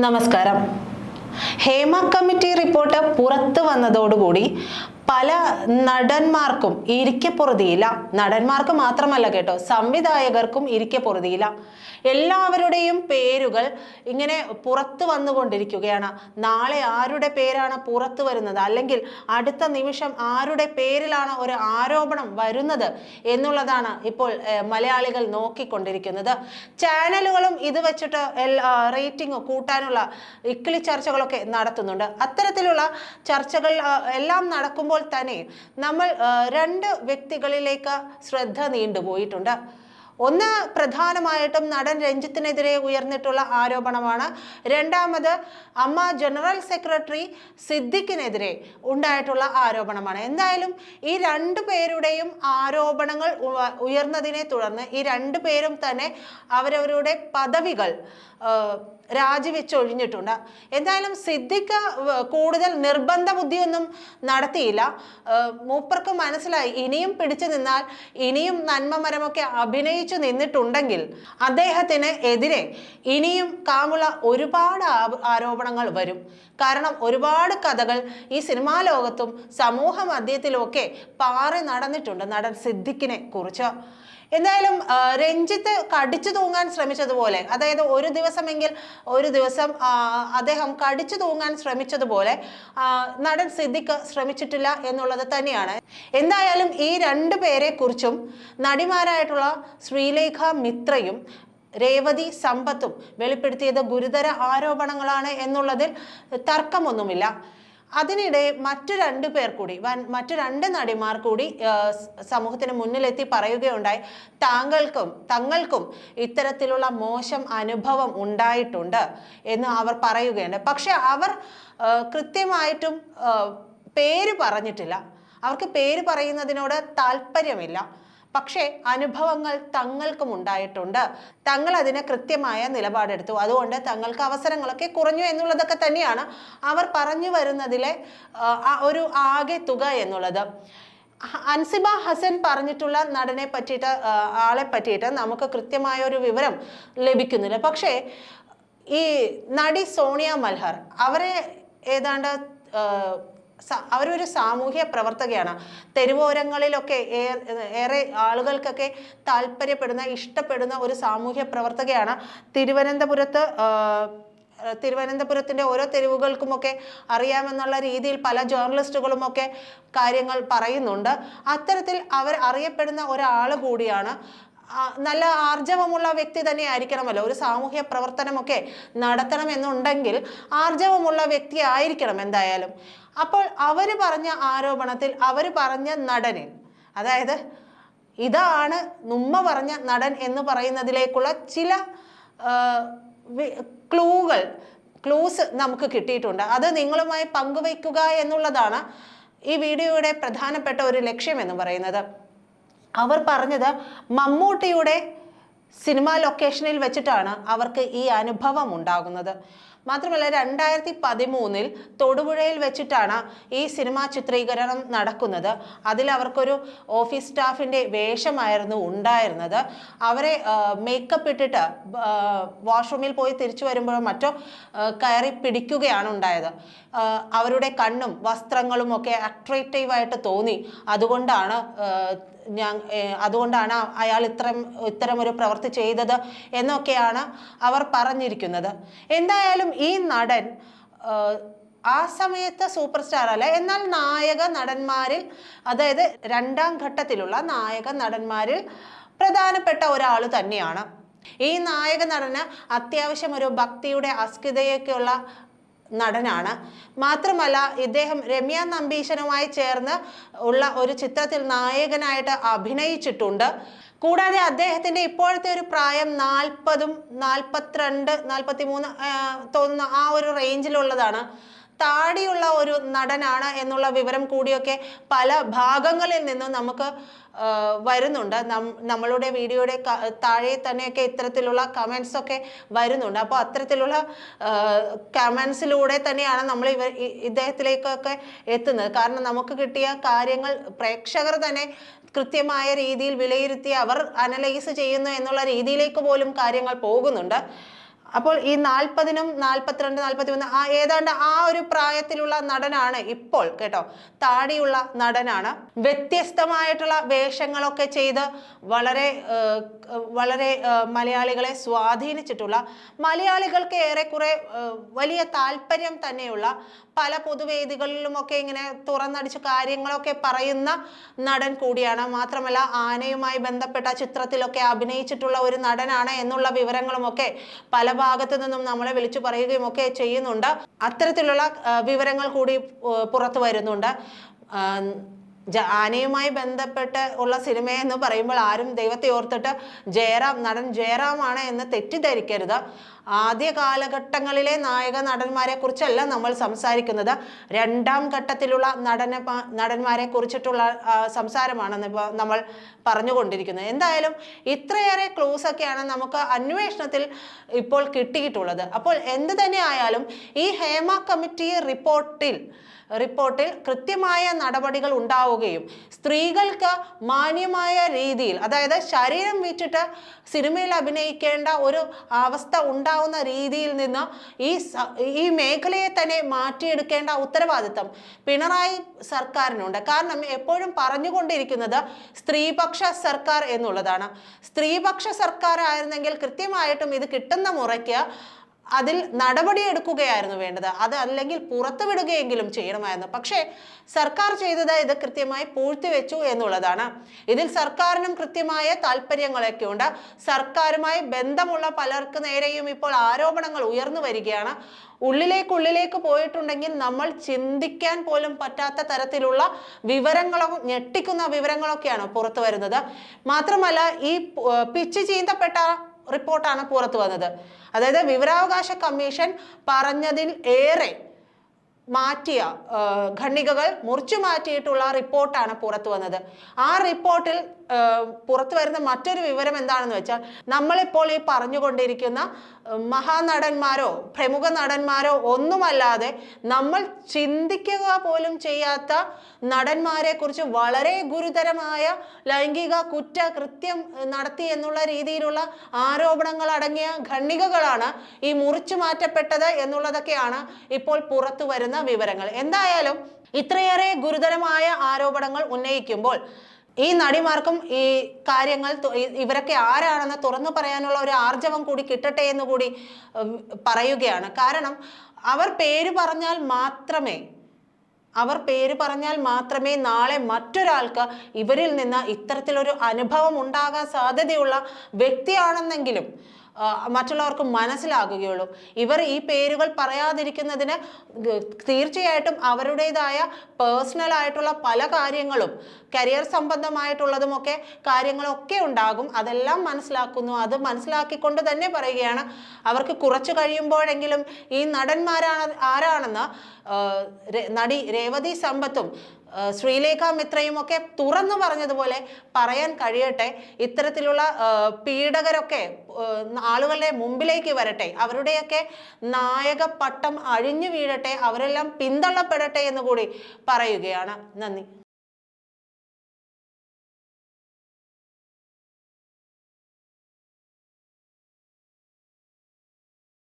നമസ്കാരം. Hema committee report പുറത്തു വന്നതോടുകൂടി പല നടന്മാർക്കും ഇരിക്കപ്പുറതിയില്ല. നടന്മാർക്ക് മാത്രമല്ല കേട്ടോ സംവിധായകർക്കും ഇരിക്കപ്പൊറുതിയില്ല. എല്ലാവരുടെയും പേരുകൾ ഇങ്ങനെ പുറത്തു വന്നുകൊണ്ടിരിക്കുകയാണ്. നാളെ ആരുടെ പേരാണ് പുറത്ത് വരുന്നത്? അല്ലെങ്കിൽ അടുത്ത നിമിഷം ആരുടെ പേരിലാണ് ഒരു ആരോപണം വരുന്നത് എന്നുള്ളതാണ് ഇപ്പോൾ മലയാളികൾ നോക്കിക്കൊണ്ടിരിക്കുന്നത്. ചാനലുകളും ഇത് വെച്ചിട്ട് റേറ്റിംഗ് കൂട്ടാനുള്ള ഇക്കിളി ചർച്ചകളൊക്കെ നടത്തുന്നുണ്ട്. അത്തരത്തിലുള്ള ചർച്ചകൾ എല്ലാം നടക്കുമ്പോൾ തന്നെ നമ്മൾ രണ്ട് വ്യക്തികളിലേക്ക് ശ്രദ്ധ നീണ്ടുപോയിട്ടുണ്ട്. ഒന്ന് പ്രധാനമായിട്ടും നടൻ രഞ്ജിത്തിനെതിരെ ഉയർന്നിട്ടുള്ള ആരോപണമാണ്. രണ്ടാമത് അമ്മ ജനറൽ സെക്രട്ടറി സിദ്ദിഖിനെതിരെ ഉണ്ടായിട്ടുള്ള ആരോപണമാണ്. എന്തായാലും ഈ രണ്ടു പേരുടെയും ആരോപണങ്ങൾ ഉയർന്നതിനെ തുടർന്ന് ഈ രണ്ടു പേരും തന്നെ അവരവരുടെ പദവികൾ രാജിവെച്ചൊഴിഞ്ഞിട്ടുണ്ട്. എന്തായാലും സിദ്ദിഖ് കൂടുതൽ നിർബന്ധ ബുദ്ധിയൊന്നും നടത്തിയില്ല മൂപ്പർക്ക് മനസ്സിലായി ഇനിയും പിടിച്ചു നിന്നാൽ ഇനിയും നന്മമരമൊക്കെ അഭിനയിച്ചു നിന്നിട്ടുണ്ടെങ്കിൽ അദ്ദേഹത്തിന് എതിരെ ഇനിയും കാമുള ഒരുപാട് ആരോപണങ്ങൾ വരും. കാരണം ഒരുപാട് കഥകൾ ഈ സിനിമാ ലോകത്തും സമൂഹ മധ്യത്തിലുമൊക്കെ പാറി നടന്നിട്ടുണ്ട് നടൻ സിദ്ദിഖിനെ കുറിച്ച്. എന്തായാലും രഞ്ജിത്ത് കടിച്ചു തൂങ്ങാൻ ശ്രമിച്ചതുപോലെ അതായത് ഒരു ദിവസമെങ്കിൽ ഒരു ദിവസം അദ്ദേഹം കടിച്ചു തൂങ്ങാൻ ശ്രമിച്ചതുപോലെ നടൻ സിദ്ദിഖ് ശ്രമിച്ചിട്ടില്ല എന്നുള്ളത് തന്നെയാണ്. എന്തായാലും ഈ രണ്ടു പേരെ കുറിച്ചും നടിമാരായിട്ടുള്ള ശ്രീലേഖ മിത്രയും രേവതി സമ്പത്തും വെളിപ്പെടുത്തിയത് ഗുരുതര ആരോപണങ്ങളാണ് എന്നുള്ളതിൽ തർക്കമൊന്നുമില്ല. അതിനിടെ മറ്റു രണ്ട് പേർ കൂടി വൻ- മറ്റു രണ്ട് നടിമാർ കൂടി സമൂഹത്തിന് മുന്നിലെത്തി പറയുകയുണ്ടായി. താങ്കൾക്കും തങ്ങൾക്കും ഇത്തരത്തിലുള്ള മോശം അനുഭവം ഉണ്ടായിട്ടുണ്ട് എന്ന് അവർ പറയുകയുണ്ട്. പക്ഷെ അവർ കൃത്യമായിട്ടും പേര് പറഞ്ഞിട്ടില്ല. അവർക്ക് പേര് പറയുന്നതിനോട് താല്പര്യമില്ല. പക്ഷേ അനുഭവങ്ങൾ തങ്ങൾക്കും ഉണ്ടായിട്ടുണ്ട്. തങ്ങൾ അതിന് കൃത്യമായ നിലപാടെടുത്തു. അതുകൊണ്ട് തങ്ങൾക്ക് അവസരങ്ങളൊക്കെ കുറഞ്ഞു എന്നുള്ളതൊക്കെ തന്നെയാണ് അവർ പറഞ്ഞു വരുന്നതിലെ ഒരു ആകെ തുക എന്നുള്ളത്. അൻസിബ ഹസൻ പറഞ്ഞിട്ടുള്ള നടനെ പറ്റിയിട്ട് ആളെ പറ്റിയിട്ട് നമുക്ക് കൃത്യമായ ഒരു വിവരം ലഭിക്കുന്നില്ല. പക്ഷേ ഈ നടി സോണിയ മൽഹർ അവരെ ഏതാണ്ട് അവരൊരു സാമൂഹ്യ പ്രവർത്തകയാണ്. തെരുവോരങ്ങളിലൊക്കെ ഏറെ ആളുകൾക്കൊക്കെ താല്പര്യപ്പെടുന്ന ഇഷ്ടപ്പെടുന്ന ഒരു സാമൂഹ്യ പ്രവർത്തകയാണ് തിരുവനന്തപുരത്ത് തിരുവനന്തപുരത്തിന്റെ ഓരോ തെരുവുകൾക്കുമൊക്കെ അറിയാമെന്നുള്ള രീതിയിൽ പല ജേർണലിസ്റ്റുകളുമൊക്കെ കാര്യങ്ങൾ പറയുന്നുണ്ട്. അത്തരത്തിൽ അവർ അറിയപ്പെടുന്ന ഒരാൾ കൂടിയാണ് നല്ല ആർജവമുള്ള വ്യക്തി തന്നെ ആയിരിക്കണമല്ലോ ഒരു സാമൂഹ്യ പ്രവർത്തനമൊക്കെ നടത്തണം എന്നുണ്ടെങ്കിൽ ആർജവമുള്ള വ്യക്തി ആയിരിക്കണം എന്തായാലും. അപ്പോൾ അവർ പറഞ്ഞ ആരോപണത്തിൽ അവർ പറഞ്ഞ നടനിൽ അതായത് ഇതാണ് നുമ്മ പറഞ്ഞ നടൻ എന്ന് പറയുന്നതിലേക്കുള്ള ചില ക്ലൂകൾ ക്ലൂസ് നമുക്ക് കിട്ടിയിട്ടുണ്ട്. അത് നിങ്ങളുമായി പങ്കുവയ്ക്കുക എന്നുള്ളതാണ് ഈ വീഡിയോയുടെ പ്രധാനപ്പെട്ട ഒരു ലക്ഷ്യം എന്ന് പറയുന്നത്. അവർ പറഞ്ഞത് മമ്മൂട്ടിയുടെ സിനിമാ ലൊക്കേഷനിൽ വെച്ചിട്ടാണ് അവർക്ക് ഈ അനുഭവം ഉണ്ടാകുന്നത്. മാത്രമല്ല രണ്ടായിരത്തി പതിമൂന്നിൽ തൊടുപുഴയിൽ വെച്ചിട്ടാണ് ഈ സിനിമാ ചിത്രീകരണം നടക്കുന്നത്. അതിൽ അവർക്കൊരു ഓഫീസ് സ്റ്റാഫിന്റെ വേഷമായിരുന്നു ഉണ്ടായിരുന്നത്. അവരെ മേക്കപ്പ് ഇട്ടിട്ട് വാഷ്റൂമിൽ പോയി തിരിച്ചു വരുമ്പോഴോ മറ്റോ കയറി പിടിക്കുകയാണ് ഉണ്ടായത്. അവരുടെ കണ്ണും വസ്ത്രങ്ങളും ഒക്കെ അട്രാക്റ്റീവായിട്ട് തോന്നി. അതുകൊണ്ടാണ് ഞാൻ അതുകൊണ്ടാണ് അയാൾ ഇത്തരം ഇത്തരം ഒരു പ്രവൃത്തി ചെയ്തത് എന്നൊക്കെയാണ് അവർ പറഞ്ഞിരിക്കുന്നത്. എന്തായാലും ഈ നടൻ ആ സമയത്ത് സൂപ്പർ സ്റ്റാർ അല്ല? എന്നാൽ നായക നടന്മാരിൽ അതായത് രണ്ടാം ഘട്ടത്തിലുള്ള നായക നടന്മാരിൽ പ്രധാനപ്പെട്ട ഒരാൾ തന്നെയാണ്. ഈ നായക നടന് അത്യാവശ്യം ഒരു ഭക്തിയുടെ അസ്കിതയൊക്കെയുള്ള നടനാണ്. മാത്രമല്ല ഇദ്ദേഹം രമ്യ നമ്പീശനുമായി ചേർന്ന് ഉള്ള ഒരു ചിത്രത്തിൽ നായകനായിട്ട് അഭിനയിച്ചിട്ടുണ്ട്. കൂടാതെ അദ്ദേഹത്തിന്റെ ഇപ്പോഴത്തെ ഒരു പ്രായം നാൽപ്പതും നാൽപ്പത്തിരണ്ട് നാൽപ്പത്തി മൂന്ന് തോന്നുന്ന ആ ഒരു റേഞ്ചിലുള്ളതാണ്. താടിയുള്ള ഒരു നടനാണ് എന്നുള്ള വിവരം കൂടിയൊക്കെ പല ഭാഗങ്ങളിൽ നിന്നും നമുക്ക് വരുന്നുണ്ട്. നമ്മളുടെ വീഡിയോയുടെ താഴെ തന്നെയൊക്കെ ഇത്തരത്തിലുള്ള കമൻസ് ഒക്കെ വരുന്നുണ്ട്. അപ്പോൾ അത്തരത്തിലുള്ള കമൻസിലൂടെ തന്നെയാണ് നമ്മൾ ഇവ ഇദ്ദേഹത്തിലേക്കൊക്കെ എത്തുന്നത്. കാരണം നമുക്ക് കിട്ടിയ കാര്യങ്ങൾ പ്രേക്ഷകർ തന്നെ കൃത്യമായ രീതിയിൽ വിലയിരുത്തി അവർ അനലൈസ് ചെയ്യുന്നു എന്നുള്ള രീതിയിലേക്ക് പോലും കാര്യങ്ങൾ പോകുന്നുണ്ട്. അപ്പോൾ ഈ നാൽപ്പതിനും നാൽപ്പത്തിരണ്ട് നാൽപ്പത്തി മൂന്ന് ആ ഏതാണ്ട് ആ ഒരു പ്രായത്തിലുള്ള നടനാണ് ഇപ്പോൾ കേട്ടോ താടിയുള്ള നടനാണ്. വ്യത്യസ്തമായിട്ടുള്ള വേഷങ്ങളൊക്കെ ചെയ്ത് വളരെ വളരെ മലയാളികളെ സ്വാധീനിച്ചിട്ടുള്ള മലയാളികൾക്ക് ഏറെക്കുറെ വലിയ താല്പര്യം തന്നെയുള്ള പല പൊതുവേദികളിലുമൊക്കെ ഇങ്ങനെ തുറന്നടിച്ച് കാര്യങ്ങളൊക്കെ പറയുന്ന നടൻ കൂടിയാണ്. മാത്രമല്ല ആനയുമായി ബന്ധപ്പെട്ട ചിത്രത്തിലൊക്കെ അഭിനയിച്ചിട്ടുള്ള ഒരു നടനാണ് എന്നുള്ള വിവരങ്ങളുമൊക്കെ പല ഭാഗത്തു നിന്നും നമ്മളെ വിളിച്ചു പറയുകയും ഒക്കെ ചെയ്യുന്നുണ്ട്. അത്തരത്തിലുള്ള വിവരങ്ങൾ കൂടി പുറത്തു വരുന്നുണ്ട്. ആനയുമായി ബന്ധപ്പെട്ട് ഉള്ള സിനിമ എന്ന് പറയുമ്പോൾ ആരും ദൈവത്തെ ഓർത്തിട്ട് ജയറാം നടൻ ജയറാമാണ് എന്ന് തെറ്റിദ്ധരിക്കരുത്. ആദ്യ കാലഘട്ടങ്ങളിലെ നായക നടന്മാരെ കുറിച്ചല്ല നമ്മൾ സംസാരിക്കുന്നത്. രണ്ടാം ഘട്ടത്തിലുള്ള നടന നടന്മാരെ കുറിച്ചിട്ടുള്ള സംസാരമാണ് ഇപ്പോൾ നമ്മൾ പറഞ്ഞുകൊണ്ടിരിക്കുന്നത് എന്തായാലും ഇത്രയേറെ ക്ലൂസ് ഒക്കെയാണ് നമുക്ക് അന്വേഷണത്തിൽ ഇപ്പോൾ കിട്ടിയിട്ടുള്ളത്. അപ്പോൾ എന്ത് തന്നെ ആയാലും ഈ ഹേമ കമ്മിറ്റി റിപ്പോർട്ടിൽ റിപ്പോർട്ടിൽ കൃത്യമായ നടപടികൾ ഉണ്ടാവുകയും സ്ത്രീകൾക്ക് മാന്യമായ രീതിയിൽ അതായത് ശരീരം വിറ്റിട്ട് സിനിമയിൽ അഭിനയിക്കേണ്ട ഒരു അവസ്ഥ ഉണ്ടാവുന്ന രീതിയിൽ നിന്ന് ഈ ഈ മേഖലയെ തന്നെ മാറ്റിയെടുക്കേണ്ട ഉത്തരവാദിത്തം പിണറായി സർക്കാരിനുണ്ട്. കാരണം എപ്പോഴും പറഞ്ഞുകൊണ്ടിരിക്കുന്നത് സ്ത്രീപക്ഷ സർക്കാർ എന്നുള്ളതാണ്. സ്ത്രീപക്ഷ സർക്കാർ ആയിരുന്നെങ്കിൽ കൃത്യമായിട്ടും ഇത് കിട്ടുന്ന മുറയ്ക്ക് അതിൽ നടപടിയെടുക്കുകയായിരുന്നു വേണ്ടത്. അത് അല്ലെങ്കിൽ പുറത്തുവിടുകയെങ്കിലും ചെയ്യണമായിരുന്നു. പക്ഷേ സർക്കാർ ചെയ്തത് ഇത് കൃത്യമായി പൂഴ്ത്തിവെച്ചു എന്നുള്ളതാണ്. ഇതിൽ സർക്കാരിനും കൃത്യമായ താല്പര്യങ്ങളൊക്കെ ഉണ്ട്. സർക്കാരുമായി ബന്ധമുള്ള പലർക്ക് നേരെയും ഇപ്പോൾ ആരോപണങ്ങൾ ഉയർന്നു വരികയാണ്. ഉള്ളിലേക്കുള്ളിലേക്ക് പോയിട്ടുണ്ടെങ്കിൽ നമ്മൾ ചിന്തിക്കാൻ പോലും പറ്റാത്ത തരത്തിലുള്ള വിവരങ്ങളോ ഞെട്ടിക്കുന്ന വിവരങ്ങളൊക്കെയാണ് പുറത്തു വരുന്നത്. മാത്രമല്ല ഈ പിച്ച് ചീന്തപ്പെട്ട റിപ്പോർട്ടാണ് പുറത്തു വന്നത്. അതായത് വിവരാവകാശ കമ്മീഷൻ പറഞ്ഞതിൽ ഏറെ മാറ്റിയ ഖണ്ഡികകൾ മുറിച്ചു മാറ്റിയിട്ടുള്ള റിപ്പോർട്ടാണ് പുറത്തു വന്നത്. ആ റിപ്പോർട്ടിൽ പുറത്തു വരുന്ന മറ്റൊരു വിവരം എന്താണെന്ന് വെച്ചാൽ നമ്മളിപ്പോൾ ഈ പറഞ്ഞുകൊണ്ടിരിക്കുന്ന മഹാനടന്മാരോ പ്രമുഖ നടന്മാരോ ഒന്നുമല്ലാതെ നമ്മൾ ചിന്തിക്കുക പോലും ചെയ്യാത്ത നടന്മാരെ കുറിച്ച് വളരെ ഗുരുതരമായ ലൈംഗിക കുറ്റകൃത്യം നടത്തി എന്നുള്ള രീതിയിലുള്ള ആരോപണങ്ങൾ അടങ്ങിയ ഖണ്ഡികകളാണ് ഈ മുറിച്ചു മാറ്റപ്പെട്ടത് എന്നുള്ളതൊക്കെയാണ് ഇപ്പോൾ പുറത്തു വരുന്ന വിവരങ്ങൾ. എന്തായാലും ഇത്രയേറെ ഗുരുതരമായ ആരോപണങ്ങൾ ഉന്നയിക്കുമ്പോൾ ഈ നടിമാർക്കും ഈ കാര്യങ്ങൾ ഇവരൊക്കെ ആരാണെന്ന് തുറന്നു പറയാനുള്ള ഒരു ആർജവം കൂടി കിട്ടട്ടെ എന്ന് കൂടി പറയുകയാണ്. കാരണം അവർ പേര് പറഞ്ഞാൽ മാത്രമേ അവർ പേര് പറഞ്ഞാൽ മാത്രമേ നാളെ മറ്റൊരാൾക്ക് ഇവരിൽ നിന്ന് ഇത്തരത്തിലൊരു അനുഭവം ഉണ്ടാകാൻ സാധ്യതയുള്ള വ്യക്തിയാണെന്നെങ്കിലും മറ്റുള്ളവർക്ക് മനസ്സിലാകുകയുള്ളൂ. ഇവർ ഈ പേരുകൾ പറയാതിരിക്കുന്നതിന് തീർച്ചയായിട്ടും അവരുടേതായ പേഴ്സണൽ ആയിട്ടുള്ള പല കാര്യങ്ങളും കരിയർ സംബന്ധമായിട്ടുള്ളതുമൊക്കെ കാര്യങ്ങളൊക്കെ ഉണ്ടാകും. അതെല്ലാം മനസ്സിലാക്കുന്നു. അത് മനസ്സിലാക്കിക്കൊണ്ട് തന്നെ പറയുകയാണ്. അവർക്ക് കുറച്ച് കഴിയുമ്പോഴെങ്കിലും ഈ നടന്മാരാണ് ആരാണെന്ന് നടി രേവതി സമ്പത്തും ശ്രീലേഖ മിത്രയും ഒക്കെ തുറന്നു പറഞ്ഞതുപോലെ പറയാൻ കഴിയട്ടെ. ഇത്തരത്തിലുള്ള പീഡകരൊക്കെ ആളുകളുടെ മുമ്പിലേക്ക് വരട്ടെ. അവരുടെയൊക്കെ നായക പട്ടം അഴിഞ്ഞു വീഴട്ടെ. അവരെല്ലാം പിന്തള്ളപ്പെടട്ടെ എന്ന് കൂടി പറയുകയാണ്. നന്ദി.